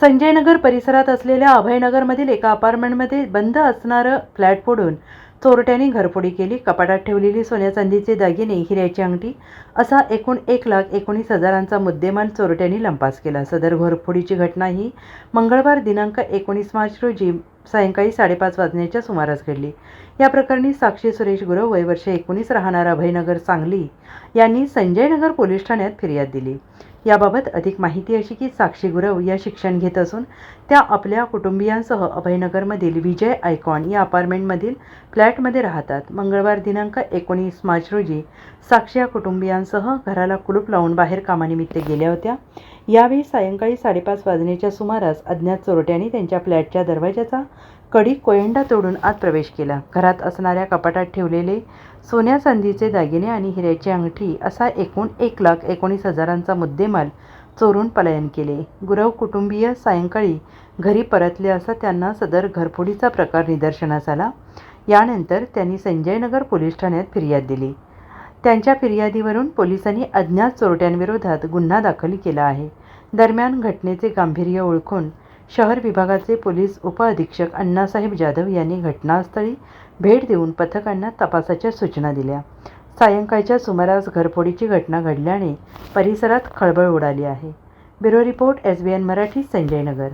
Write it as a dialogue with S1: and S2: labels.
S1: संजयनगर परिसरात असलेल्या अभयनगरमधील एका अपार्टमेंटमध्ये बंद असणारं फ्लॅट फोडून चोरट्यांनी घरफोडी केली. कपाटात ठेवलेली सोन्या चांदीचे दागिने हिऱ्याची अंगठी असा एकूण एक लाख एकोणीस हजारांचा मुद्देमाल चोरट्यांनी लंपास केला. सदर घरफोडीची घटना ही मंगळवार दिनांक एकोणीस मार्च रोजी सायंकाळी साडेपाच वाजण्याच्या सुमारास घडली. या प्रकरणी साक्षी सुरेश गुरव वय वर्ष एकोणीस राहणारा अभयनगर सांगली यांनी संजयनगर पोलीस ठाण्यात फिर्याद दिली. याबाबत अधिक माहिती अशी की साक्षी गुरव या शिक्षण घेत असून त्या आपल्या कुटुंबियांसह अभयनगरमधील विजय आयकॉन या अपार्टमेंटमधील फ्लॅटमध्ये राहतात. मंगळवार दिनांक एकोणीस मार्च रोजी साक्षी या कुटुंबियांसह घराला कुलूप लावून बाहेर कामानिमित्त गेल्या होत्या. यावेळी सायंकाळी साडेपाच वाजण्याच्या सुमारास अज्ञात चोरट्यांनी त्यांच्या फ्लॅटच्या दरवाजाचा कडी कोयंडा तोडून आत प्रवेश केला. घरात असणाऱ्या कपाटात ठेवलेले सोन्या चांदीचे दागिने आणि हिऱ्याची अंगठी असा एकूण एक लाख एकोणीस हजारांचा मुद्देमाल चोरून पलायन केले. गुरव कुटुंबीय सायंकाळी घरी परतले असता त्यांना सदर घरफोडीचा प्रकार निदर्शनास आला. यानंतर त्यांनी संजयनगर पोलीस ठाण्यात फिर्याद दिली. त्यांच्या फिर्यादीवरून पोलिसांनी अज्ञात चोरट्यांविरोधात गुन्हा दाखल केला आहे. दरम्यान घटनेचे गांभीर्य ओळखून शहर विभागाचे पोलीस उपअधीक्षक अण्णासाहेब जाधव यांनी घटनास्थळी भेट देऊन पथकांना तपासाच्या सूचना दिल्या. सायंकाळच्या सुमारास घरफोडीची घटना घडल्याने परिसरात खळबळ उडाली आहे. Bureau report S B N Marathi Sanjaynagar